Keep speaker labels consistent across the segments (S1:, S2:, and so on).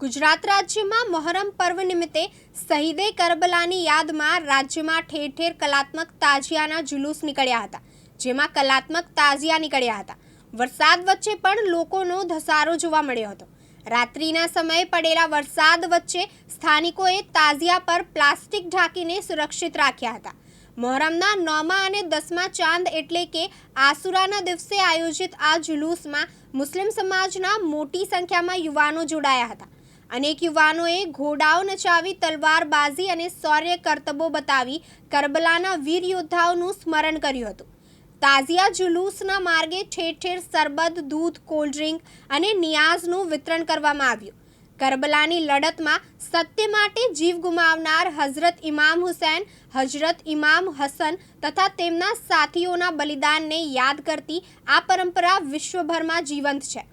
S1: ગુજરાત રાજ્યમાં મહોરમ પર્વ નિમિત્તે શહીદે કરબલાની યાદમાં રાજ્યમાં ઠેર ઠેર કલાત્મક તાજિયાના જુલુસ નીકળ્યા હતા, જેમાં કલાત્મક તાજિયા નીકળ્યા હતા. વરસાદ વચ્ચે પણ લોકોનો ધસારો જોવા મળ્યો હતો. રાત્રિના સમયે પડેલા વરસાદ વચ્ચે સ્થાનિકોએ તાજિયા પર પ્લાસ્ટિક ઢાંકીને સુરક્ષિત રાખ્યા હતા. મહોરમના નોમા અને દસમા ચાંદ એટલે કે આસુરાના દિવસે આયોજિત આ જુલુસમાં મુસ્લિમ સમાજના મોટી સંખ્યામાં યુવાનો જોડાયા હતા. અનેક યુવાનોએ ઘોડાઓ નચાવી તલવારબાજી અને શૌર્ય કરતબો બતાવી કરબલાના વીર યોદ્ધાઓનું સ્મરણ કર્યું હતું. તાઝિયા જુલુસના માર્ગે ઠેર ઠેર સરબત દૂધ કોલ્ડ ડ્રિંક અને નિયાઝનું વિતરણ કરવામાં આવ્યું. કરબલાની લડતમાં સત્ય માટે જીવ ગુમાવનાર હઝરત ઇમામ હુસૈન, હઝરત ઇમામ હસન તથા તેમના સાથીઓના બલિદાનને યાદ કરતી આ પરંપરા વિશ્વભરમાં જીવંત છે.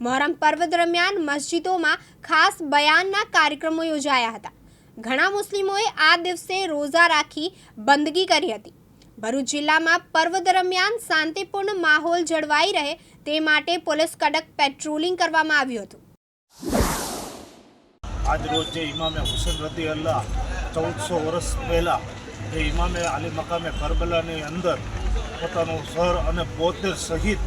S1: મોહરમ પર્વ દરમિયાન મસ્જિદોમાં ખાસ બયાનના કાર્યક્રમો યોજાયા હતા. ઘણા મુસ્લિમોએ આ દિવસે રોઝા રાખી બંદગી કરી હતી. ભરૂચ જિલ્લામાં પર્વ દરમિયાન શાંતિપૂર્ણ માહોલ જળવાઈ રહે તે માટે પોલીસ કડક પેટ્રોલિંગ કરવામાં આવ્યું હતું.
S2: આજ રોજ જે ઇમામે હુસેન રદી અલ્લાહ ચૌદસો વર્ષ પહેલાં જે ઇમામે આલી મકામે કરબલાની અંદર પોતાનું સર અને પોતે શહીદ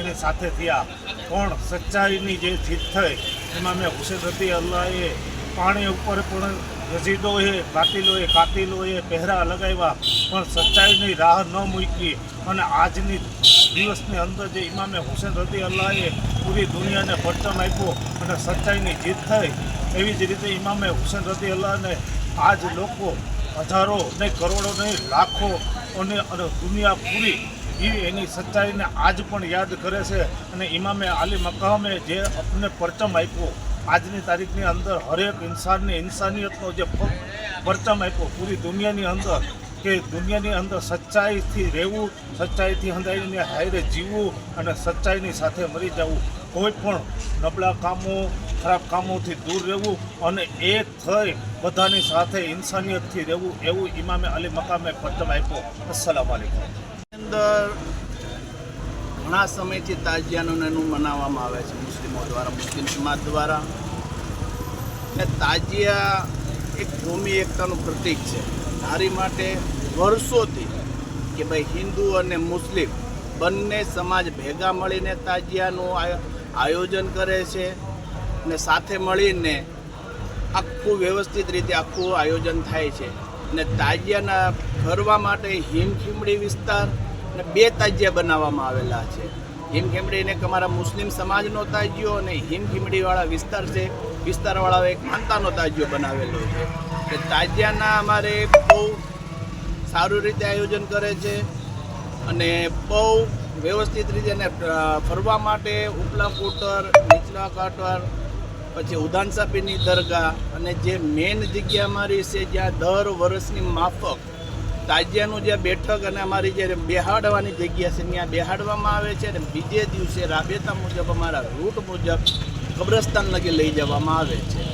S2: એની સાથે થયા. પણ સચ્ચાઈની જે જીત થઈ, એમાં મેં હુસેન અલ્લાહે પાણી ઉપર પણ રજીદોએ કાતિલોએ કાતિલોએ પહેરા લગાવ્યા. પણ સચ્ચાઈની રાહ ન મૂકી અને આજની દિવસની અંદર જે ઇમામે હુસેન રદી અલ્લાહે પૂરી દુનિયાને પરચમ આપ્યો અને સચ્ચાઈની જીત થઈ, એવી જ રીતે ઇમામે હુસેન રદી અલ્લાહને આજ લોકો હજારો નહીં કરોડો નહીં લાખો અને દુનિયા પૂરી એ એની સચ્ચાઈને આજ પણ યાદ કરે છે અને ઇમામે આલી મકામે જે અપને પરચમ આપ્યો, આજની તારીખની અંદર હરેક ઇન્સાનની ઇન્સાનિયતનો જે પરચમ આપ્યો, પૂરી દુનિયાની અંદર, કે દુનિયાની અંદર સચ્ચાઈથી રહેવું, સચ્ચાઈથી હંધાઈને હાયરે જીવવું અને સચ્ચાઈની સાથે મરી જવું. કોઈ પણ નબળા કામો, ખરાબ કામોથી દૂર રહેવું અને એક થઈ બધાની સાથે ઇન્સાનિયતથી રહેવું એવું ઇમામે અલી મકામે પરચમ આપ્યો. અસલામ વાલેકુમ
S3: અંદર ઘણા સમયથી તાજિયાનું એનું મનાવવામાં આવે છે મુસ્લિમો દ્વારા, મુસ્લિમ સમાજ દ્વારા. ને તાજિયા એક ભૂમિ, એકતાનું પ્રતીક છે. મારી માટે વર્ષોથી કે ભાઈ હિન્દુ અને મુસ્લિમ બંને સમાજ ભેગા મળીને તાજિયાનું આયો- આયોજન કરે છે ને સાથે મળીને આખું વ્યવસ્થિત રીતે આખું આયોજન થાય છે. ને તાજિયાના ફરવા માટે હિમખીમડી વિસ્તાર ને બે તાજિયા બનાવવામાં આવેલા છે. હિમખીમડીને એક અમારા મુસ્લિમ સમાજનો તાજિયો અને હિમખીમડીવાળા વિસ્તાર છે. વિસ્તારવાળા એક માનતાનો તાજિયો બનાવેલો છે. કે તાજિયાના અમારે બહુ સારું રીતે આયોજન કરે છે અને બહુ વ્યવસ્થિત રીતે એને ફરવા માટે ઉપલા કોટર નીચલા કોટર પછી ઉદાન સાપીની દરગાહ અને જે મેન જગ્યા અમારી છે જ્યાં દર વર્ષની માફક તાજિયાનું જે બેઠક અને અમારી જે બેહાડવાની જગ્યા છે, ત્યાં બેહાડવામાં આવે છે અને બીજે દિવસે રાબેતા મુજબ અમારા રૂટ મુજબ કબ્રસ્તાન લગી લઈ જવામાં આવે છે.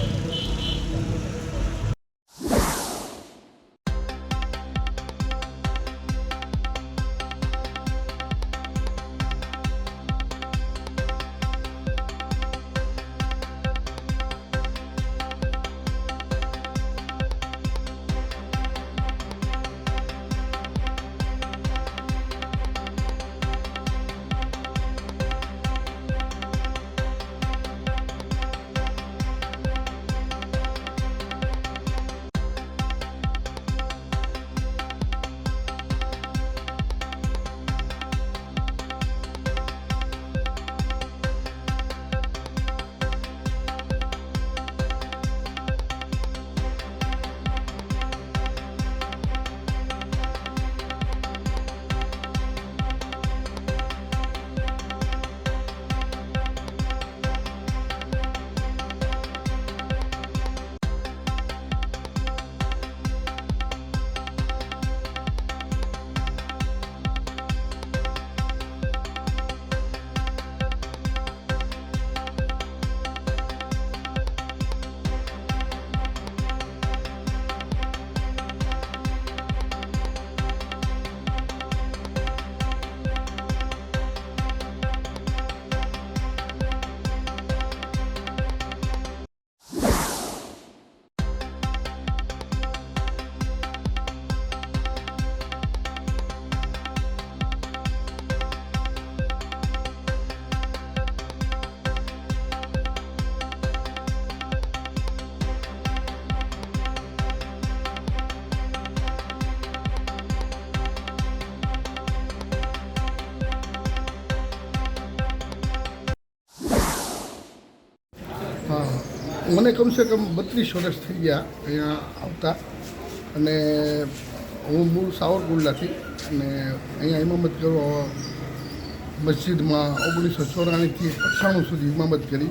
S4: મને કમસે કમ બત્રીસ વર્ષ થઈ ગયા અહીંયા આવતા. અને હું મૂળ સાવરકુંડલાથી અને અહીંયા ઇમામત કરવા મસ્જિદમાં ઓગણીસો ચોરાણીથી અઠ્ઠાણું સુધી ઇમામત કરી.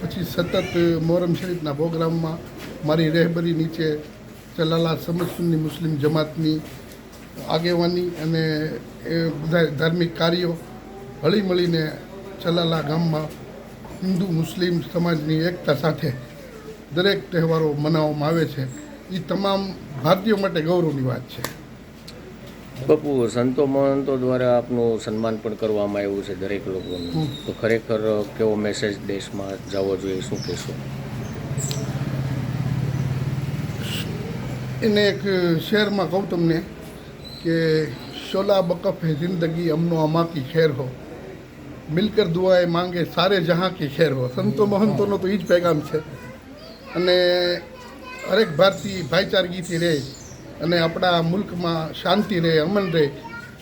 S4: પછી સતત મોહરમ શરીફના પ્રોગ્રામમાં મારી રહેબરી નીચે ચલાલા સમજસુન્ની મુસ્લિમ જમાતની આગેવાની અને એ બધા ધાર્મિક કાર્યો હળી મળીને ચલાલા ગામમાં હિન્દુ મુસ્લિમ સમાજની એકતા સાથે દરેક તહેવારો મનાવવામાં આવે છે. એ તમામ ભારતીયો માટે ગૌરવની વાત છે.
S5: બાપુ સંતો મહંતો દ્વારા આપનું સન્માન પણ કરવામાં આવ્યું છે દરેક લોકોનું. તો ખરેખર કેવો મેસેજ દેશમાં જવો જોઈએ શું કહેશો?
S4: એને એક શેરમાં કહું તમને કે શોલા બકફ હે જિંદગી અમનો અમાકી ખેર હો. મિલકર દુઆએ માંગે, સારે જહાં કી ખેર હો. સંતો મહંતોનો તો એ જ પેગામ છે. અને હરેક ભારતીય ભાઈચારગીથી રહે, અને આપણા મુલ્કમાં શાંતિ રહે, અમન રહે,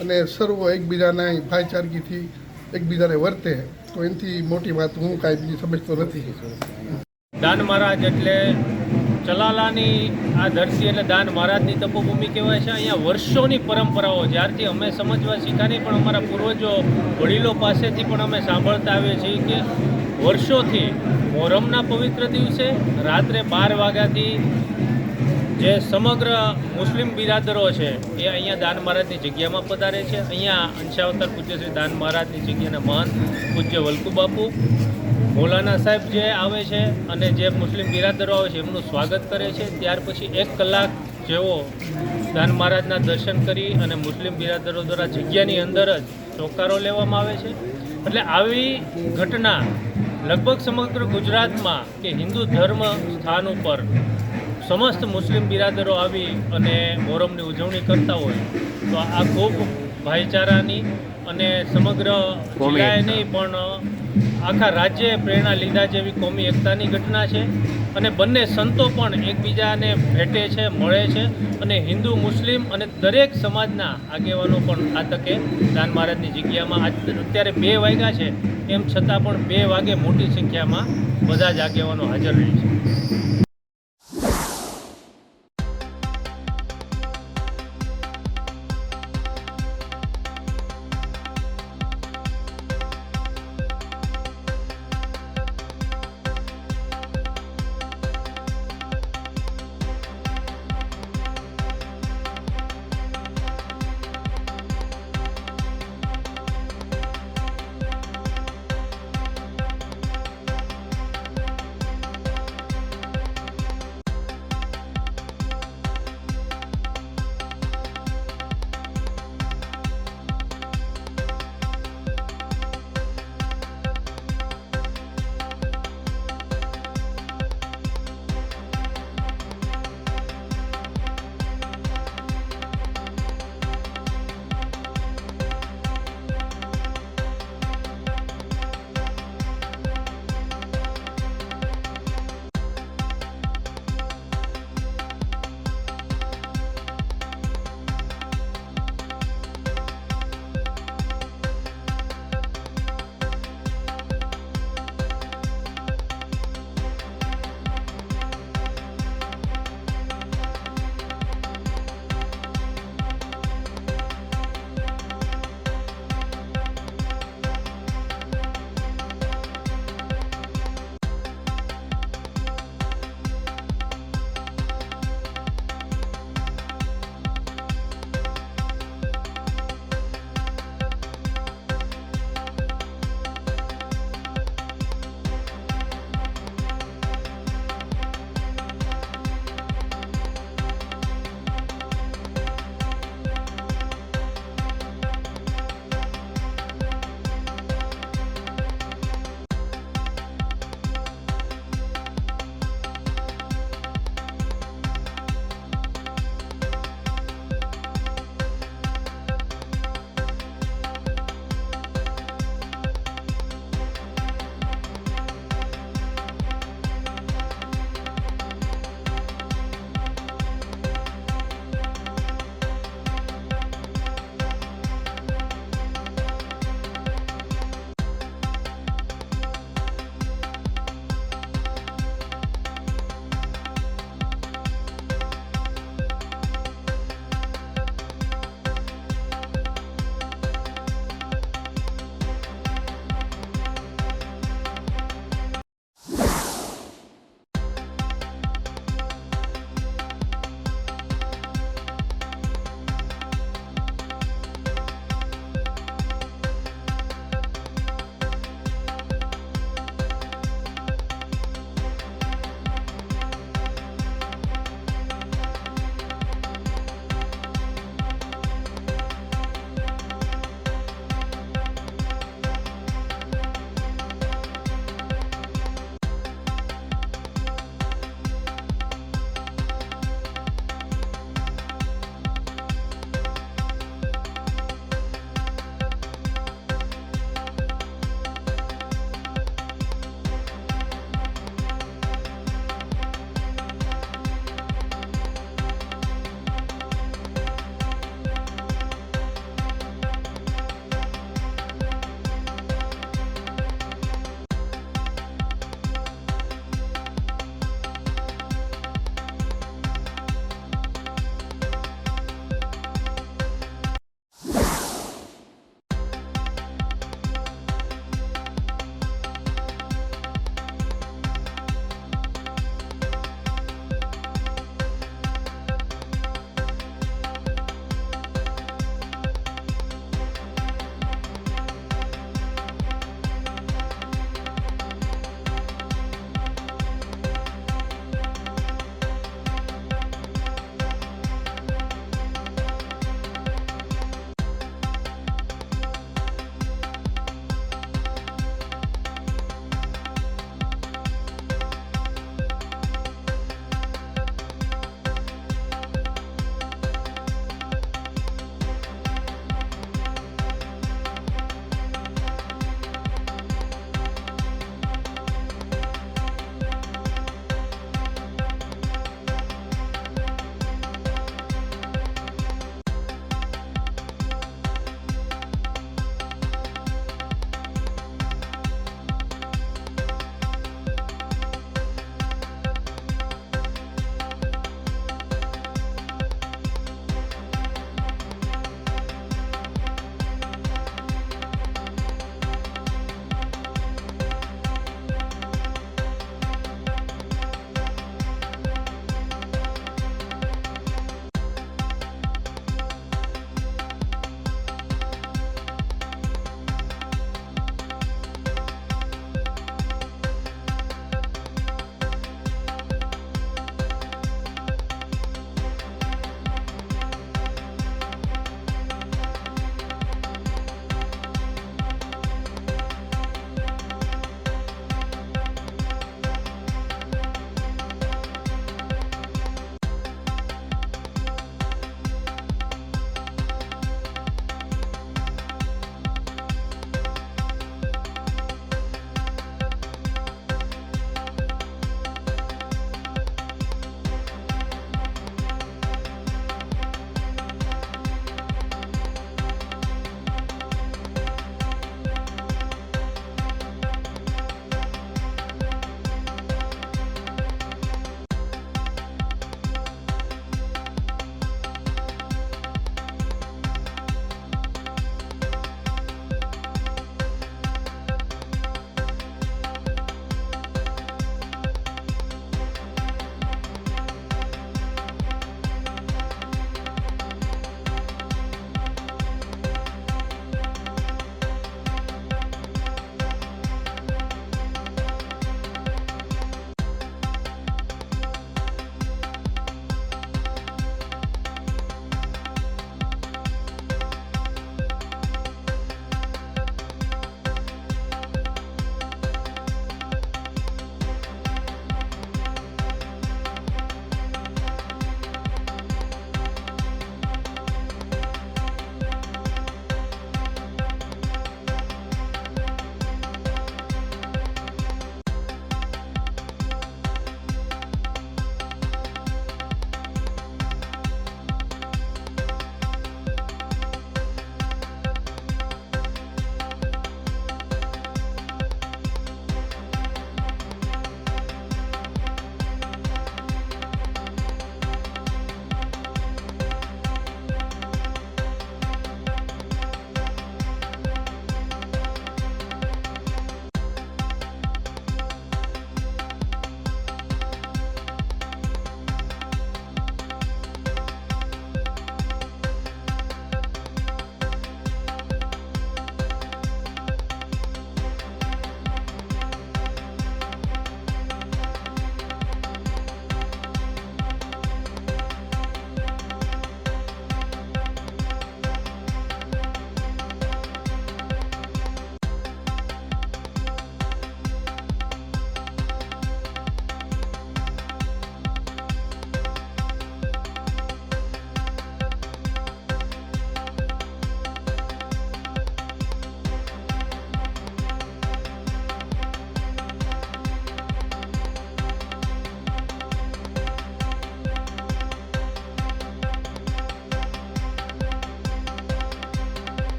S4: અને સર્વ એકબીજાના ભાઈચારગીથી એકબીજાને વર્તે, તો એનાથી મોટી વાત હું કાંઈ બીજી સમજતો નથી.
S6: દાન મહારાજ એટલે ચલાલાની આ ધરતી એટલે દાન મહારાજની તપોભૂમિ કહેવાય છે. અહીંયા વર્ષોની પરંપરાઓ જ્યારથી અમે સમજવા શીખાની પણ અમારા પૂર્વજો વડીલો પાસેથી પણ અમે સાંભળતા આવીએ છીએ કે વર્ષોથી મોહરમના પવિત્ર દિવસે રાત્રે બાર વાગ્યાથી જે સમગ્ર મુસ્લિમ બિરાદરો છે એ અહીંયા દાન મહારાજની જગ્યામાં પધારે છે. અહીંયા અંશાવતાર પૂજ્ય શ્રી દાન મહારાજની જગ્યાના મહંત પૂજ્ય વલ્કુ બાપુ મૌલાના સાહેબ જે આવે છે અને જે મુસ્લિમ બિરાદરો આવે છે એમનું સ્વાગત કરે છે. ત્યાર પછી એક કલાક જેવો દાન મહારાજના દર્શન કરી અને મુસ્લિમ બિરાદરો દ્વારા જગ્યાની અંદર જ ચોકારો લેવામાં આવે છે. એટલે આવી ઘટના લગભગ સમગ્ર ગુજરાતમાં કે હિન્દુ ધર્મ સ્થાન ઉપર સમસ્ત મુસ્લિમ બિરાદરો આવી અને મોહરમની ઉજવણી કરતા હોય તો આ ખૂબ ભાઈચારાની અને સમગ્ર જિલ્લાએ નહીં પણ આખા રાજ્યે પ્રેરણા લીધા જેવી કોમી એકતાની ઘટના છે અને બંને સંતો પણ એકબીજાને ભેટે છે, મળે છે અને હિન્દુ, મુસ્લિમ અને દરેક સમાજના આગેવાનો પણ આ તકે દાન મહારાજની જગ્યામાં અત્યારે બે વાગ્યા છે, એમ છતાં પણ બે વાગે મોટી સંખ્યામાં બધા જ આગેવાનો હાજર રહે છે.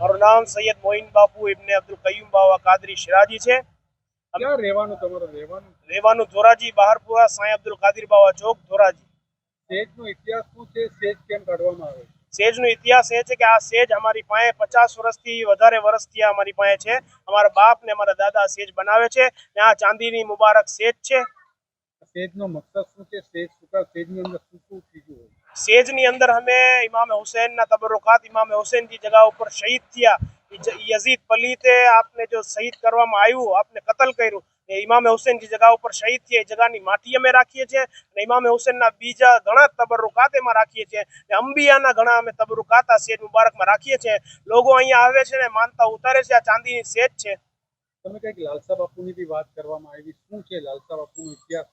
S7: મારું નામ સૈયદ મોઇન બાપુ ઇબ્ને અબ્દુલ કયુમ બાવા કાદરી શિરાજી છે.
S8: ક્યાં રહેવાનું તમારું રહેવાનું?
S7: રહેવાનું ધોરાજી બહારપુરા સાંઈ અબ્દુલ કાદિર બાવા ચોક ધોરાજી.
S8: સેજનો ઇતિહાસ શું છે? સેજ કેમ કાઢવામાં આવે
S7: સેજનો ઇતિહાસ એ છે કે આ સેજ અમારી પાસે પચાસ વર્ષથી વધારે વર્ષથી આ અમારી પાસે છે. અમારા બાપ ને અમારા દાદા સેજ બનાવે છે ને આ ચાંદીની મુબારક સેજ છે.
S8: સેજનો મકસદ શું છે? સેજ સુકા સેજની અંદર શું શું ચીજો હોય?
S7: સેજની અંદર અમે ઇમામ હુસૈનના તબરુકાત ઇમામ હુસૈન જે જગા ઉપર શહીદ થયા. યઝીદ પલીતે આપને જો શહીદ કરવામાં આવ્યું આપને કતલ કર્યું એ ઇમામ હુસૈનની જગા ઉપર શહીદ થયા. એ જગાની માટી અમે રાખીએ છીએ અને ઇમામ હુસૈનના બીજા ઘણા તબરુકાત એમાં રાખીએ છીએ. અને અંબિયાના ઘણા અમે તબરુકાત આ સેજ મુબારકમાં રાખીએ છીએ. લોકો અહીંયા આવે છે ને માનતા ઉતારે છે આ ચાંદીની સેજ છે.
S8: તમે કંઈક લાલસા બાપુની બી વાત કરવામાં આવી. શું છે લાલસા બાપુનો ઇતિહાસ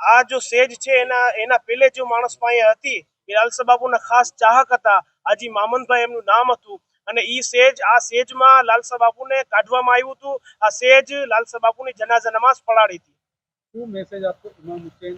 S7: આ જો સેજ છે એના એના પહેલે જો માણસ પાસે હતી એ લાલસા બાપુના ખાસ ચાહક હતા. આજી મામનભાઈ એમનું નામ હતું. અને ઈ સેજ આ સેજમાં લાલસા બાપુને કાઢવામાં આવ્યું હતું. આ સેજ લાલસા બાપુની જનાઝા નમાઝ પડાડી હતી.
S8: શું મેસેજ આપતો ઇમામ હુસેન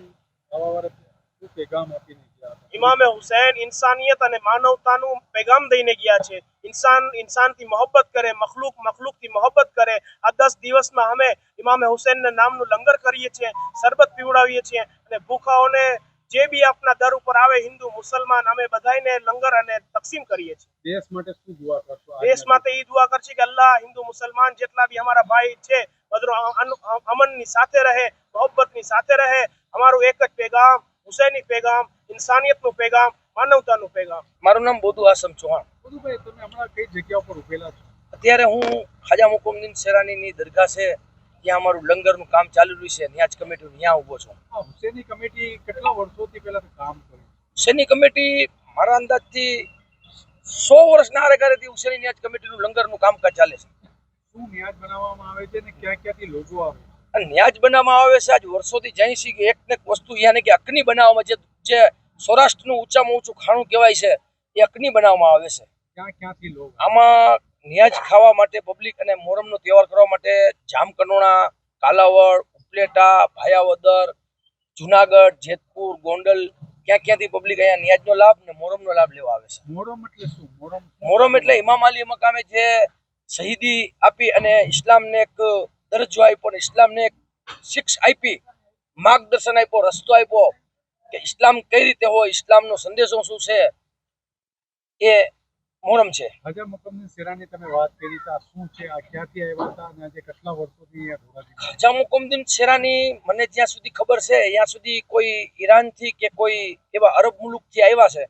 S8: શું પેગામ આપીને ગયા
S7: ઇમામે હુસેન ઇન્સાનિયત અને માનવતાનું પેગામ દઈને ગયા છે. ઇન્સાન ઇન્સાનથી મોહબ્બત કરે મખલુક મખલુકથી મોહબ્બત કરે. આ દસ દિવસમાં અમે ઇમામે હુસેનના નામનું લંગર કરીએ છીએ શરબત પીવડાવીએ છીએ અને ભૂખાઓને જે બી આપના દર ઉપર આવે હિન્દુ મુસલમાન અમે બધાને લંગર અને તકસીમ કરીએ છીએ.
S8: દેશ માટે શું દુઆ કરશો
S7: દેશ માટે એ દુઆ કરશે કે અલ્લાહ હિન્દુ મુસલમાન જેટલા બી અમારા ભાઈ છે બધો અમનની સાથે રહે મોહબ્બતની સાથે રહે અમારું એક જ પેગામ હુસૈની પેગામ ઇન્સાનિયતનું પેગામ માનવતાનું પેગામ.
S9: મારું નામ બોધુ આસમ ચૌહાણ.
S8: બોધુભાઈ તમે હમણાં કઈ જગ્યા ઉપર ઉભેલા છો?
S9: અત્યારે હું ખાજા મુકુમદીન શેરાનીની દરગાહ છે ત્યાં અમારું લંગરનું કામ ચાલુ રહ્યું છે ન્યાજ કમિટીનું ત્યાં ઊભો છું.
S8: હુસેની કમિટી કેટલા વર્ષોથી પહેલા કામ કર્યું
S9: હુસેની કમિટી મારા અંદાજથી સો વર્ષના આરેકારેથી હુસેની ન્યાજ કમિટીનું લંગરનું કામકાજ ચાલે છે.
S8: શું ન્યાજ બનાવવામાં આવે છે ને ક્યાં ક્યાંથી લોકો આવે
S9: અને ન્યાજ બનાવવામાં આવે છે આજ વર્ષોથી જાણીશી કે એક ને એક વસ્તુ યાને કે અગ્નિ બનાવવામાં જે જે સૌરાષ્ટ્રનું ઊંચામાં ઊંચું ખાણું કહેવાય છે એ અગ્નિ બનાવવામાં આવે છે.
S8: ક્યાં ક્યાંથી લોકો
S9: આમાં ન્યાજ ખાવા માટે પબ્લિક અને મોરમનો તહેવાર કરવા માટે જામકંડોણા કાલાવડ ઉપલેટા ભાયાવદર જુનાગઢ જેતપુર ગોંડલ ક્યાં ક્યાંથી પબ્લિક અહીંયા ન્યાજનો લાભ ને મોરમનો લાભ લેવા આવે છે?
S8: મોરમ એટલે શું? મોરમ
S9: મોરમ એટલે ઇમામ અલી મકામે જે શહીદી આપી અને ઇસ્લામને એક દરજ્જો આપ્યો અને ઇસ્લામને એક શિક્ષ આપી માર્ગદર્શન આપ્યો રસ્તો આપ્યો કે ઇસ્લામ કઈ રીતે હોય ઇસ્લામનો સંદેશો શું છે? એ મોરમ છે.
S8: હજા મુકમની સેરાની તમે વાત કરી તો શું છે? આ ક્યાંથી આવ્યા હતા અને આજે કેટલા વર્ષોથી
S9: ખાજા મુકમદીન શેરાની મને જ્યાં સુધી ખબર છે ત્યાં સુધી કોઈ ઈરાનથી કે કોઈ એવા અરબ મુલુકથી આવ્યા છે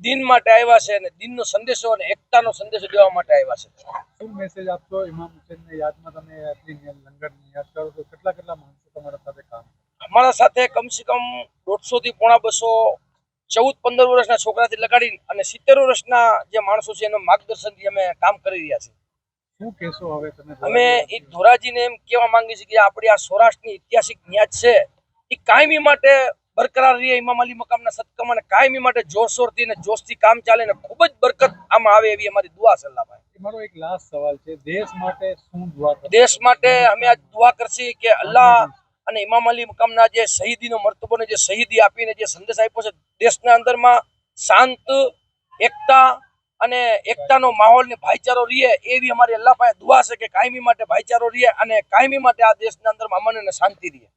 S9: દિન માટે આવ્યા છે અને દિનનો સંદેશો અને એકતાનો સંદેશો દેવા માટે આવ્યા છે.
S8: શું મેસેજ આપશો? ઇમામ હુસેનને યાદમાં તમે આટલી લંગરની યાદ કરો તો કેટલા કેટલા માણસો તમારા સાથે કામ
S9: અમારા સાથે કમસે કમ દોઢસો થી પોણા બસો ચૌદ પંદર વર્ષના છોકરાથી લગાડી અને સિત્તેર વર્ષના જે માણસો છે એનું માર્ગદર્શનથી અમે કામ કરી રહ્યા છીએ.
S8: શું કહેશો હવે તમે
S9: અમે એ ધોરાજીને એમ કહેવા માંગીએ છીએ કે આપણી આ સૌરાષ્ટ્રની ઐતિહાસિક ન્યાજ છે એ કાયમી માટે બરકરાર રહીએ ઇમામ અલી મકામના સત્કમ અને કાયમી માટે જોરશોરથી અને જોશથી કામ ચાલે ને ખૂબ જ બરકત આમાં આવે એવી અમારી દુઆ છે અલ્લાહભાઈ
S8: મારો એક લાસ્ટ સવાલ છે. દેશ માટે શું દુઆ
S9: દેશ માટે અમે આ દુઆ કરશી કે અલ્લાહ અને ઇમામ અલી મકામના જે શહીદીનો મર્તબોને જે શહીદી આપીને જે સંદેશ આપ્યો છે, દેશના અંદરમાં શાંત, એકતા અને એકતાનો માહોલ ને ભાઈચારો રહે એવી અમારી અલ્લાહ પાસે દુઆ છે કે કાયમી માટે ભાઈચારો રહે અને કાયમી માટે આ દેશના અંદરમાં અમન અને શાંતિ રહે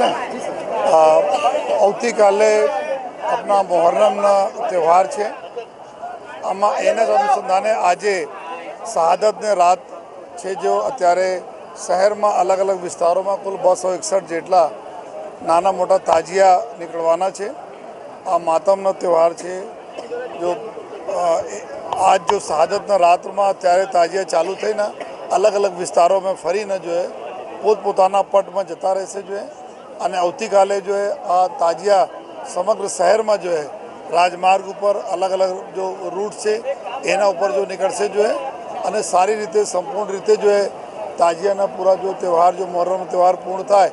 S10: છે આવતીકાલે આપણા મોહર્રમના તહેવાર છે. આમાં એના જ અનુસંધાને આજે શહાદતને રાત છે જો અત્યારે શહેરમાં અલગ અલગ વિસ્તારોમાં કુલ બસો એકસઠ જેટલા નાના મોટા તાજિયા નીકળવાના છે. આ માતમનો તહેવાર છે. જો આજ જો શહાદતના રાતમાં અત્યારે તાજિયા ચાલુ થઈને અલગ અલગ વિસ્તારોમાં ફરીને જો પોતપોતાના પટમાં જતા રહેશે જો એ. અને આવતીકાલે જો આ તાજિયા સમગ્ર શહેરમાં જો રાજમાર્ગ ઉપર અલગ અલગ જો રૂટ છે, એના ઉપર જો નીકળશે જો અને સારી રીતે સંપૂર્ણ રીતે જો તાજિયાના પૂરા જો તહેવાર, જો મહોરમ તહેવાર પૂર્ણ થાય,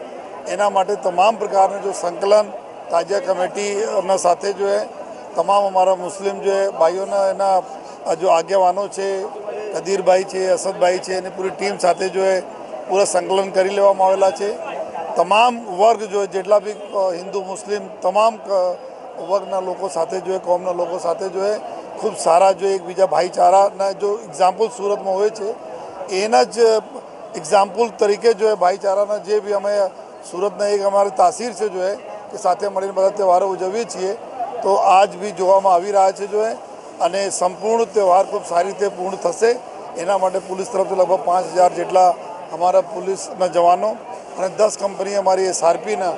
S10: એના માટે તમામ પ્રકારનું જો સંકલન તાજિયા કમિટીના સાથે જો તમામ અમારા મુસ્લિમ જો ભાઈઓના એના જો આગેવાનો છે, કદીરભાઈ છે, અસદભાઈ છે, એની પૂરી ટીમ સાથે જો પૂરા સંકલન કરી લેવામાં આવેલા છે. તમામ વર્ગ જો જેટલા બી હિન્દુ, મુસ્લિમ તમામ વર્ગના લોકો સાથે જોઈએ કોમના લોકો સાથે જોઈએ ખૂબ સારા જો એકબીજા ભાઈચારાના જો એક્ઝામ્પલ સુરતમાં હોય છે, એના જ એક્ઝામ્પલ તરીકે જો ભાઈચારાના જે બી અમે સુરતના એક અમારી તાસીર છે જો કે સાથે મળીને બધા તહેવારો ઉજવીએ છીએ, તો આજ બી જોવામાં આવી રહ્યા છે જો અને સંપૂર્ણ તહેવાર ખૂબ સારી રીતે પૂર્ણ થશે. એના માટે પોલીસ તરફથી લગભગ પાંચ જેટલા અમારા પોલીસના જવાનો અને દસ કંપની અમારી એસઆરપીના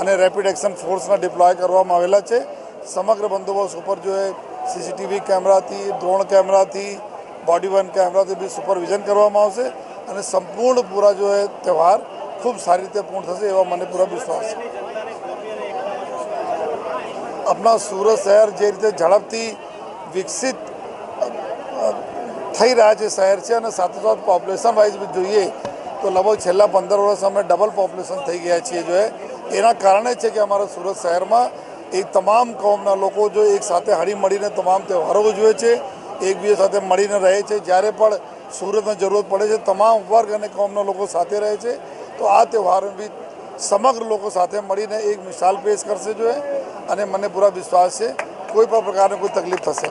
S10: અને રેપિડ એક્શન ફોર્સના ડિપ્લોય કરવામાં આવેલા છે. સમગ્ર બંદોબસ્ત ઉપર જો એ સીસીટીવી કેમેરાથી ડ્રોન કેમેરાથી બોડી વન કેમેરાથી બી સુપરવિઝન કરવામાં આવશે અને સંપૂર્ણ પૂરા જો એ તહેવાર ખૂબ સારી રીતે પૂર્ણ થશે એવા મને પૂરા વિશ્વાસ છે. આપણા સુરત શહેર જે રીતે ઝડપથી વિકસિત થઈ રહ્યા છે શહેર છે અને સાથે સાથે પોપ્યુલેશન વાઇઝ જોઈએ તો લગભગ છેલ્લા પંદર વર્ષ અમે ડબલ પોપ્યુલેશન થઈ ગયા છીએ જો એના કારણે છે કે અમારા સુરત શહેરમાં એક તમામ કોમના લોકો જો એક સાથે હળી મળીને તમામ તહેવારો ઉજવે છે એકબીજા સાથે મળીને રહે છે. જ્યારે પણ સુરતને જરૂરત પડે છે, તમામ વર્ગ અને કોમના લોકો સાથે રહે છે, તો આ તહેવારો બી સમગ્ર લોકો સાથે મળીને એક મિસાલ પેશ કરશે જો અને મને પૂરા વિશ્વાસ છે, કોઈ પણ પ્રકારની કોઈ તકલીફ થશે